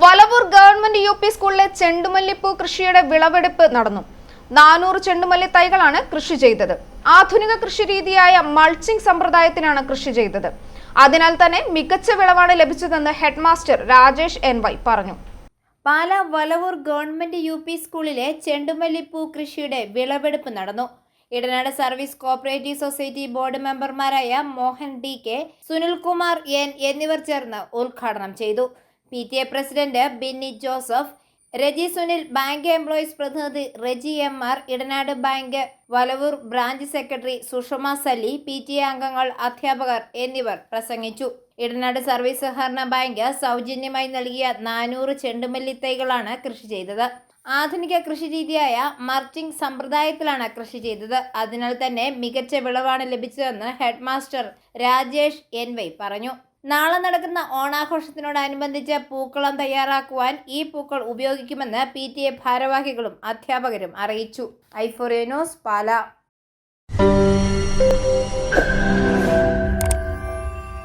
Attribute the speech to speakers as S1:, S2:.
S1: Valavoor government U P സ്കൂളിലെ ചെണ്ടുമല്ലിപ്പൂ കൃഷിയുടെ വിളവെടുപ്പ് നടന്നു. നാനൂറ് ചെണ്ടുമല്ലി തൈകളാണ് കൃഷി ചെയ്തത്. ആധുനിക കൃഷി രീതിയായ മൾച്ചിംഗ് സമ്പ്രദായത്തിനാണ് കൃഷി ചെയ്തത്. അതിനാൽ തന്നെ മികച്ച വിളവാണ് ലഭിച്ചതെന്ന് ഹെഡ്മാസ്റ്റർ രാജേഷ് എൻ വൈ പറഞ്ഞു.
S2: Pala Valavoor government U P സ്കൂളിലെ ചെണ്ടുമല്ലിപ്പൂ കൃഷിയുടെ വിളവെടുപ്പ് നടന്നു. Edanad service cooperative society board മെമ്പർമാരായ Mohan D K Sunilkumar N എന്നിവർ ചേർന്ന് ഉദ്ഘാടനം ചെയ്തു. P T A president Binny Joseph Reji Sunil bank employees പ്രതിനിധി Reji M R Edanad bank Valavoor branch secretary Sushama Sali P T A അംഗങ്ങൾ അധ്യാപകർ എന്നിവർ പ്രസംഗിച്ചു. ഇടനാട് സർവീസ് സഹകരണ ബാങ്ക് സൗജന്യമായി നൽകിയ നാനൂറ് ചെണ്ടുമല്ലി തൈകളാണ് കൃഷി ചെയ്തത്. ആധുനിക കൃഷി രീതിയായ മർച്ചിംഗ് സമ്പ്രദായത്തിലാണ് കൃഷി ചെയ്തത്. അതിനാൽ തന്നെ മികച്ച വിളവാണ് ലഭിച്ചതെന്ന് ഹെഡ്മാസ്റ്റർ രാജേഷ് എൻ വൈ പറഞ്ഞു. നാളെ നടക്കുന്ന ഓണാഘോഷത്തിനോടനുബന്ധിച്ച് പൂക്കളം തയ്യാറാക്കുവാൻ ഈ പൂക്കൾ ഉപയോഗിക്കുമെന്ന് പി ടി എ ഭാരവാഹികളും അധ്യാപകരും അറിയിച്ചു. ഐഫോറിയനോസ് പാല.